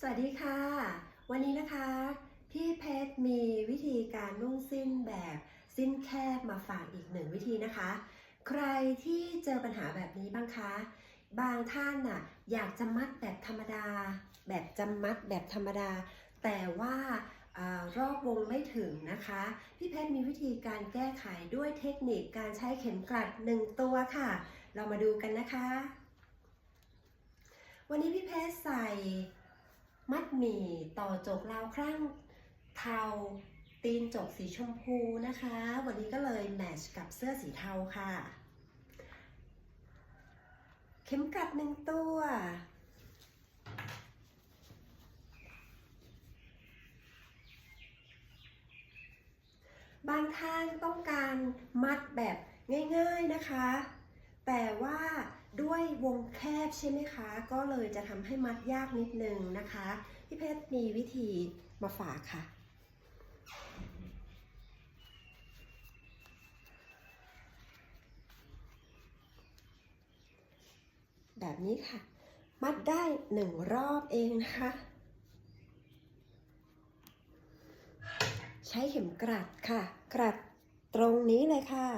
สวัสดีค่ะ วันนี้นะคะ พี่เพชรมีวิธีการนุ่งสิ้นแบบสิ้นแคบมาฝากอีกหนึ่งวิธีนะคะ ใครที่เจอปัญหาแบบนี้บ้างคะ บางท่านน่ะอยากจะมัดแบบธรรมดา แบบจำมัดแบบธรรมดา แต่ว่าอารอบวงไม่ถึงนะคะ พี่เพชรมีวิธีการแก้ไขด้วยเทคนิคการใช้เข็มกลัดหนึ่งตัวค่ะ เรามาดูกันนะคะ วันนี้พี่เพชรใส่ มัดหมี่ต่อจกราวครั่งเทาตีนจกสีชมพูนะคะ วันนี้ก็เลยแมทช์กับเสื้อสีเทาค่ะ เข็มกลัดหนึ่งตัว บางท่านต้องการมัดแบบง่ายๆนะคะ แต่ว่าด้วยวงแคบใช่ไหมคะ ก็เลยจะทำให้มัดยากนิดนึงนะคะ พี่เพชรมีวิธีมาฝากค่ะ แบบนี้ค่ะ มัดได้หนึ่งรอบเองนะคะ ใช้เข็มกลัดค่ะ กลัดตรงนี้เลยค่ะ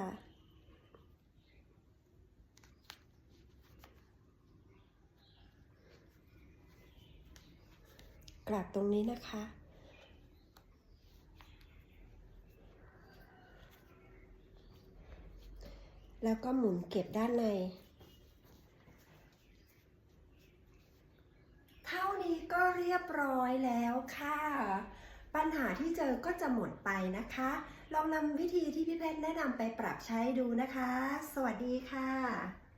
กลัดตรงนี้นะคะ แล้วก็หมุนเก็บด้านใน เท่านี้ก็เรียบร้อยแล้วค่ะ ปัญหาที่เจอก็จะหมดไปนะคะ ลองนำวิธีที่พี่เพชรแนะนำไปปรับใช้ดูนะคะ สวัสดีค่ะ